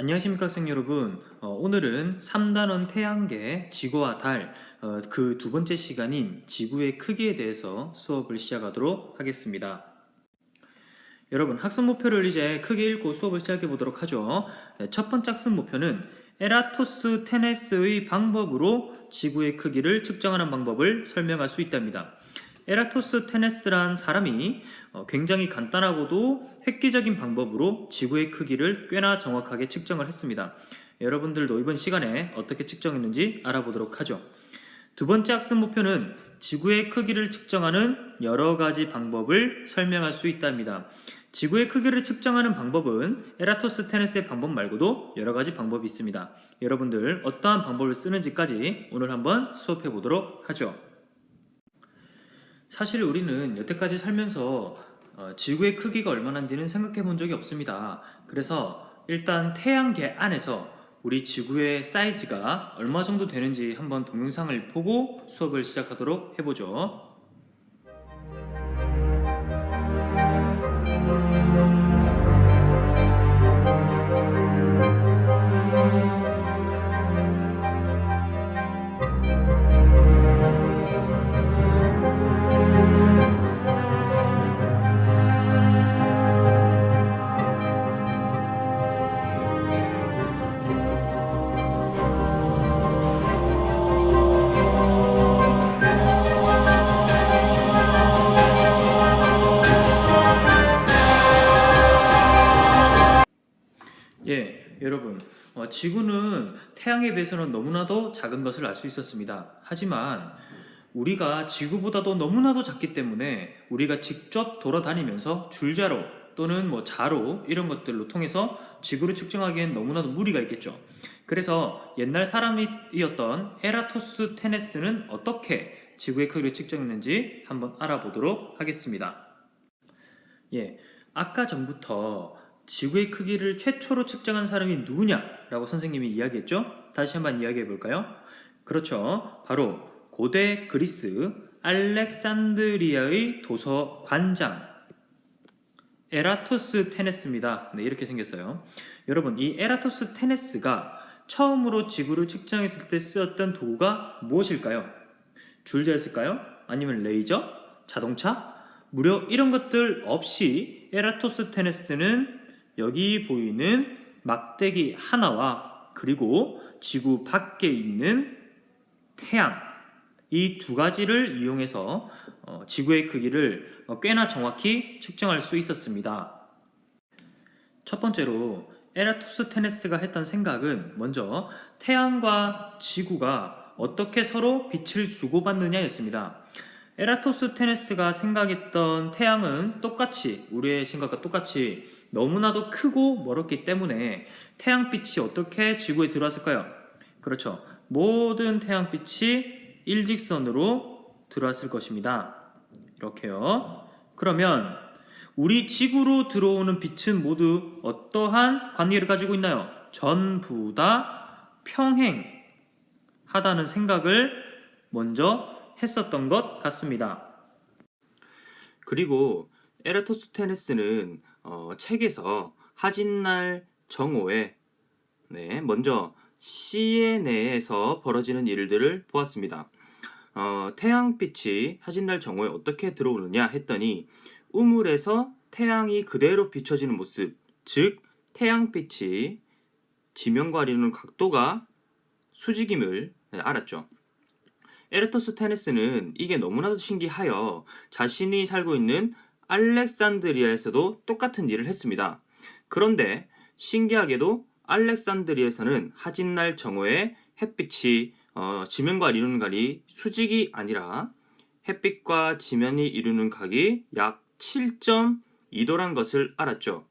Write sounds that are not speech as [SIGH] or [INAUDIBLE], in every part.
안녕하십니까 학생 여러분. 어, 오늘은 3단원 태양계 지구와 달 그 두 번째 시간인 지구의 크기에 대해서 수업을 시작하도록 하겠습니다. 여러분 학습 목표를 이제 크게 읽고 수업을 시작해 보도록 하죠. 네, 첫 번째 학습 목표는 에라토스 테네스의 방법으로 지구의 크기를 측정하는 방법을 설명할 수 있답니다 에라토스 테네스란 사람이 어, 굉장히 간단하고도 획기적인 방법으로 지구의 크기를 꽤나 정확하게 측정을 했습니다. 여러분들도 이번 시간에 어떻게 측정했는지 알아보도록 하죠. 두 번째 학습 목표는 지구의 크기를 측정하는 여러 가지 방법을 설명할 수 있답니다. 지구의 크기를 측정하는 방법은 에라토스 테네스의 방법 말고도 여러 가지 방법이 있습니다. 여러분들 어떠한 방법을 쓰는지까지 오늘 한번 수업해 보도록 하죠. 사실 우리는 여태까지 살면서 어, 지구의 크기가 얼마나인지는 생각해 본 적이 없습니다. 그래서 일단 태양계 안에서 우리 지구의 사이즈가 얼마 정도 되는지 한번 동영상을 보고 수업을 시작하도록 해보죠. 여러분. 어, 지구는 태양에 비해서는 너무나도 작은 것을 알 수 있었습니다. 하지만 우리가 지구보다도 너무나도 작기 때문에 우리가 직접 돌아다니면서 줄자로 또는 뭐 자로 이런 것들로 통해서 지구를 측정하기엔 너무나도 무리가 있겠죠. 그래서 옛날 사람이었던 에라토스 테네스는 어떻게 지구의 크기를 측정했는지 한번 알아보도록 하겠습니다. 예, 아까 전부터 지구의 크기를 최초로 측정한 사람이 누구냐라고 선생님이 이야기했죠? 다시 한번 이야기해 볼까요? 그렇죠. 바로 고대 그리스 알렉산드리아의 도서관장 에라토스 테네스입니다. 네, 이렇게 생겼어요. 여러분, 이 에라토스 테네스가 처음으로 지구를 측정했을 때 쓰였던 도구가 무엇일까요? 줄자였을까요? 아니면 레이저? 자동차? 무려 이런 것들 없이 에라토스 테네스는 여기 보이는 막대기 하나와 그리고 지구 밖에 있는 태양 이 두 가지를 이용해서 어, 지구의 크기를 어, 꽤나 정확히 측정할 수 있었습니다. 첫 번째로 에라토스테네스가 했던 생각은 먼저 태양과 지구가 어떻게 서로 빛을 주고받느냐였습니다. 에라토스테네스가 생각했던 태양은 똑같이 우리의 생각과 똑같이 너무나도 크고 멀었기 때문에 태양빛이 어떻게 지구에 들어왔을까요? 그렇죠. 모든 태양빛이 일직선으로 들어왔을 것입니다. 이렇게요. 그러면 우리 지구로 들어오는 빛은 모두 어떠한 관계를 가지고 있나요? 전부 다 평행하다는 생각을 먼저 했었던 것 같습니다. 그리고 에라토스테네스는 어, 책에서 하진날 정오에 네, 먼저 시에네에서 벌어지는 일들을 보았습니다. 어, 태양빛이 하진날 정오에 어떻게 들어오느냐 했더니 우물에서 태양이 그대로 비춰지는 모습, 즉 태양빛이 지면과 이루는 각도가 수직임을 네, 알았죠. 에르토스 테네스는 이게 너무나도 신기하여 자신이 살고 있는 알렉산드리아에서도 똑같은 일을 했습니다. 그런데 신기하게도 알렉산드리아에서는 하진날 정오에 햇빛이 어, 지면과 이루는 각이 수직이 아니라 햇빛과 지면이 이루는 각이 약 7.2도란 것을 알았죠.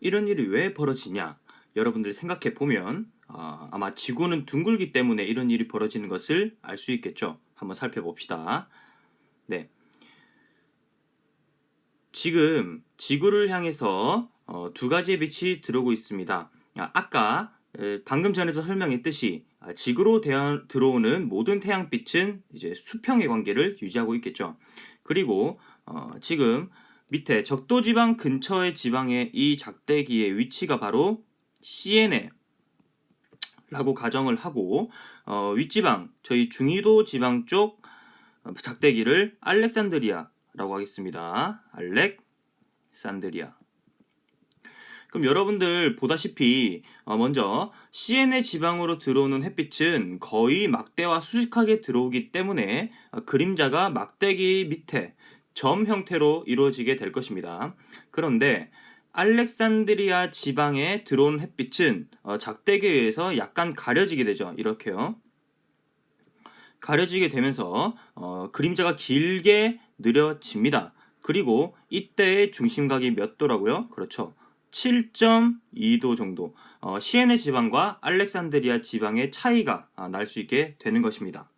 이런 일이 왜 벌어지냐? 여러분들 생각해 보면 어, 아마 지구는 둥글기 때문에 이런 일이 벌어지는 것을 알 수 있겠죠. 한번 살펴봅시다. 네. 지금 지구를 향해서 어, 두 가지의 빛이 들어오고 있습니다. 아, 아까 에, 방금 전에서 설명했듯이 아, 지구로 대한, 들어오는 모든 태양빛은 이제 수평의 관계를 유지하고 있겠죠. 그리고 어, 지금 밑에 적도 지방 근처의 지방의 이 작대기의 위치가 바로 CNA 라고 가정을 하고 어, 윗지방 저희 중위도 지방 쪽 어, 작대기를 알렉산드리아 라고 하겠습니다. 알렉산드리아. 그럼 여러분들 보다시피 어, 먼저 CN의 지방으로 들어오는 햇빛은 거의 막대와 수직하게 들어오기 때문에 어, 그림자가 막대기 밑에 점 형태로 이루어지게 될 것입니다. 그런데 알렉산드리아 지방에 들어온 햇빛은 어, 작대기에 의해서 약간 가려지게 되죠. 이렇게요. 가려지게 되면서 어, 그림자가 길게 느려집니다. 그리고 이때의 중심각이 몇 도라고요? 그렇죠. 7.2도 정도. 어, 시에네 지방과 알렉산드리아 지방의 차이가 아, 날 수 있게 되는 것입니다.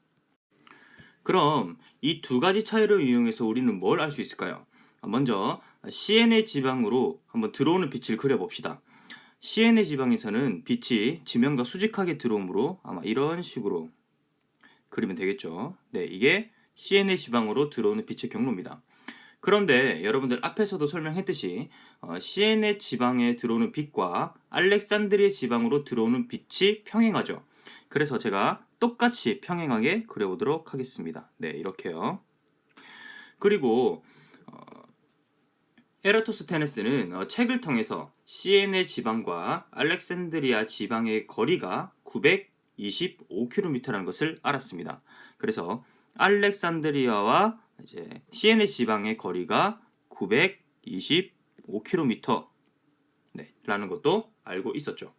그럼 이 두 가지 차이를 이용해서 우리는 뭘 알 수 있을까요? 아, 먼저 시에네 지방으로 한번 들어오는 빛을 그려봅시다. 시에네 지방에서는 빛이 지면과 수직하게 들어오므로 아마 이런 식으로 그리면 되겠죠. 네, 이게 시에네 지방으로 들어오는 빛의 경로입니다. 그런데 여러분들 앞에서도 설명했듯이 어, 시에네 지방에 들어오는 빛과 알렉산드리아 지방으로 들어오는 빛이 평행하죠. 그래서 제가 똑같이 평행하게 그려보도록 하겠습니다. 네, 이렇게요. 그리고 어, 에라토스테네스는 어, 책을 통해서 시에네 지방과 알렉산드리아 지방의 거리가 925km라는 것을 알았습니다. 그래서 알렉산드리아와 이제 시에네 지방의 거리가 925km 네, 라는 것도 알고 있었죠.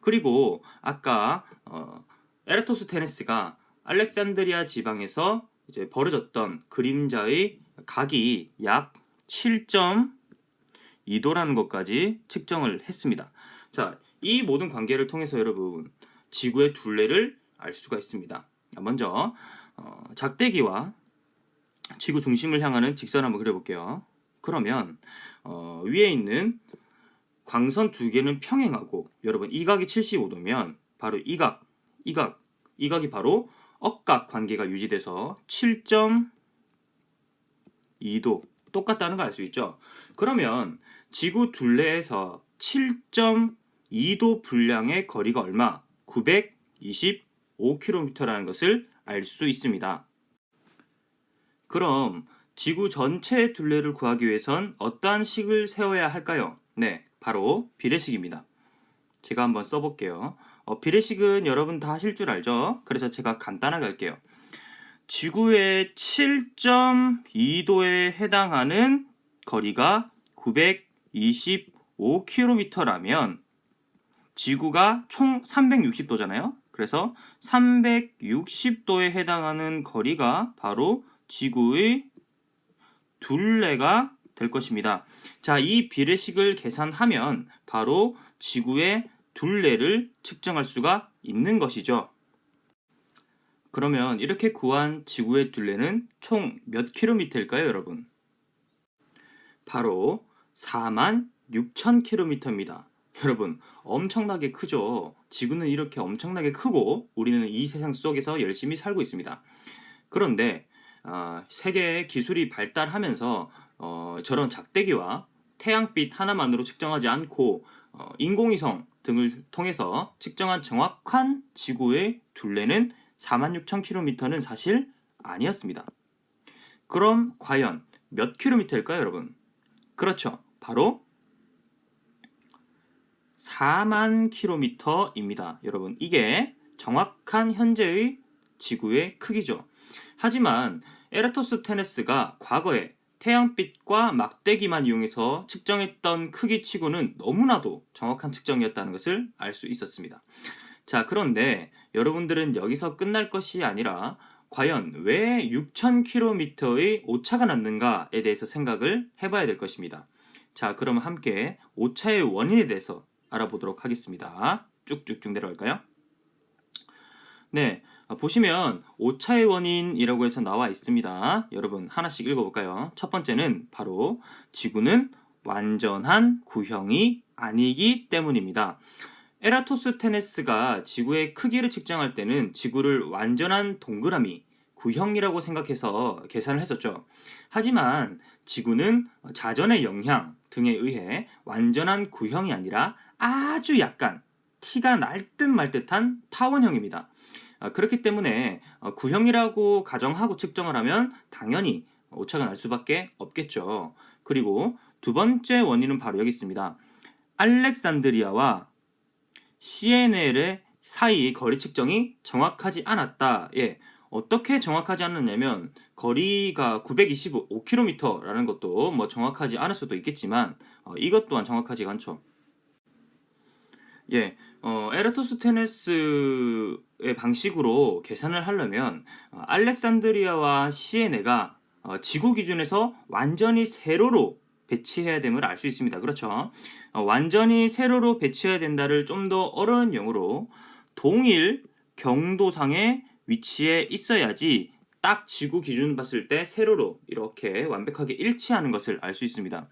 그리고 아까 어, 에라토스테네스가 알렉산드리아 지방에서 이제 벌어졌던 그림자의 각이 약 7.2도라는 것까지 측정을 했습니다. 자, 이 모든 관계를 통해서 여러분 지구의 둘레를 알 수가 있습니다. 먼저 어, 작대기와 지구 중심을 향하는 직선 한번 그려볼게요. 그러면 어, 위에 있는 광선 두 개는 평행하고 여러분 이 각이 75도면 바로 이 각, 이 각, 이 각이 바로 억각 관계가 유지돼서 7.2도 똑같다는 걸 알 수 있죠. 그러면 지구 둘레에서 7.2도 분량의 거리가 얼마? 925km라는 것을 알 수 있습니다. 그럼 지구 전체의 둘레를 구하기 위해선 어떠한 식을 세워야 할까요? 네, 바로 비례식입니다. 제가 한번 써볼게요. 어, 비례식은 여러분 다 하실 줄 알죠? 그래서 제가 간단하게 할게요. 지구의 7.2도에 해당하는 거리가 925km라면 지구가 총 360도잖아요. 그래서 360도에 해당하는 거리가 바로 지구의 둘레가 될 것입니다. 자, 이 비례식을 계산하면 바로 지구의 둘레를 측정할 수가 있는 것이죠. 그러면 이렇게 구한 지구의 둘레는 총 몇 킬로미터일까요, 여러분? 바로 4만 6천 킬로미터입니다. [LAUGHS] 여러분, 엄청나게 크죠? 지구는 이렇게 엄청나게 크고 우리는 이 세상 속에서 열심히 살고 있습니다. 그런데 어, 세계의 기술이 발달하면서 어, 저런 작대기와 태양빛 하나만으로 측정하지 않고 어, 인공위성 등을 통해서 측정한 정확한 지구의 둘레는 46,000km는 사실 아니었습니다. 그럼 과연 몇 킬로미터일까요, 여러분? 그렇죠. 바로 4만 킬로미터입니다. 여러분, 이게 정확한 현재의 지구의 크기죠. 하지만 에라토스테네스가 과거에 태양빛과 막대기만 이용해서 측정했던 크기치고는 너무나도 정확한 측정이었다는 것을 알 수 있었습니다. 자, 그런데 여러분들은 여기서 끝날 것이 아니라 과연 왜 6,000km의 오차가 났는가에 대해서 생각을 해봐야 될 것입니다. 자, 그럼 함께 오차의 원인에 대해서 알아보도록 하겠습니다. 쭉쭉쭉 내려갈까요? 네, 보시면 오차의 원인이라고 해서 나와 있습니다. 여러분 하나씩 읽어볼까요? 첫 번째는 바로 지구는 완전한 구형이 아니기 때문입니다. 에라토스테네스가 지구의 크기를 측정할 때는 지구를 완전한 동그라미, 구형이라고 생각해서 계산을 했었죠. 하지만 지구는 자전의 영향 등에 의해 완전한 구형이 아니라 아주 약간 티가 날 듯 말 듯한 타원형입니다. 아, 그렇기 때문에 어, 구형이라고 가정하고 측정을 하면 당연히 오차가 날 수밖에 없겠죠. 그리고 두 번째 원인은 바로 여기 있습니다. 알렉산드리아와 CNL의 사이 거리 측정이 정확하지 않았다. 예. 어떻게 정확하지 않았냐면 거리가 925km라는 것도 뭐 정확하지 않을 수도 있겠지만 어, 이것 또한 정확하지 않죠. 예, 어, 에라토스테네스의 방식으로 계산을 하려면 어, 알렉산드리아와 시에네가 어, 지구 기준에서 완전히 세로로 배치해야 됨을 알 수 있습니다. 그렇죠? 어, 완전히 세로로 배치해야 된다를 좀 더 어려운 용어로 동일 경도상의 위치에 있어야지 딱 지구 기준 봤을 때 세로로 이렇게 완벽하게 일치하는 것을 알 수 있습니다.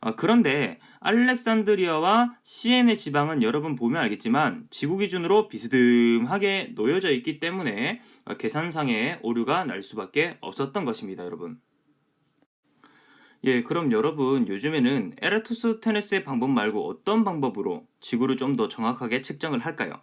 어, 그런데 알렉산드리아와 시엔의 지방은 여러분 보면 알겠지만 지구 기준으로 비스듬하게 놓여져 있기 때문에 어, 계산상의 오류가 날 수밖에 없었던 것입니다, 여러분. 예, 그럼 여러분 요즘에는 에라토스테네스의 방법 말고 어떤 방법으로 지구를 좀 더 정확하게 측정을 할까요?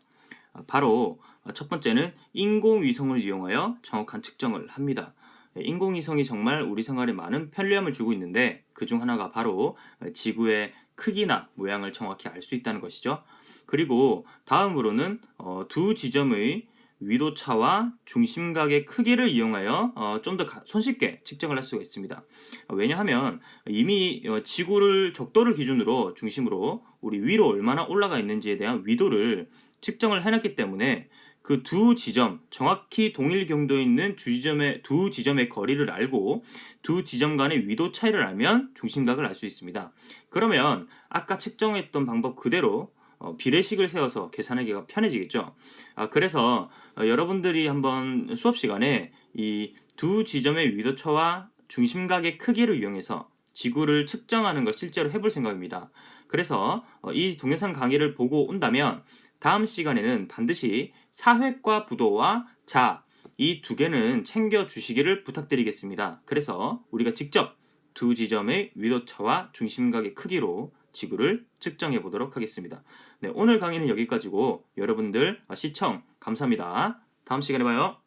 아, 바로 첫 번째는 인공위성을 이용하여 정확한 측정을 합니다. 예, 인공위성이 정말 우리 생활에 많은 편리함을 주고 있는데 그중 하나가 바로 지구의 크기나 모양을 정확히 알 수 있다는 것이죠. 그리고 다음으로는 어, 두 지점의 위도차와 중심각의 크기를 이용하여 좀 더 손쉽게 측정을 할 수가 있습니다. 어, 왜냐하면 이미 어, 지구를 적도를 기준으로 중심으로 우리 위로 얼마나 올라가 있는지에 대한 위도를 측정을 해놨기 때문에 그 두 지점 정확히 동일 경도에 있는 두 지점의 두 지점의 거리를 알고 두 지점 간의 위도 차이를 알면 중심각을 알 수 있습니다. 그러면 아까 측정했던 방법 그대로 어, 비례식을 세워서 계산하기가 편해지겠죠. 아, 그래서 어, 여러분들이 한번 수업 시간에 이 두 지점의 위도차와 중심각의 크기를 이용해서 지구를 측정하는 걸 실제로 해볼 생각입니다. 그래서 어, 이 동영상 강의를 보고 온다면 다음 시간에는 반드시 사획과 부도와 자, 이 두 개는 챙겨 주시기를 부탁드리겠습니다. 그래서 우리가 직접 두 지점의 위도차와 중심각의 크기로 지구를 측정해 보도록 하겠습니다. 네, 오늘 강의는 여기까지고 여러분들 시청 감사합니다. 다음 시간에 봐요.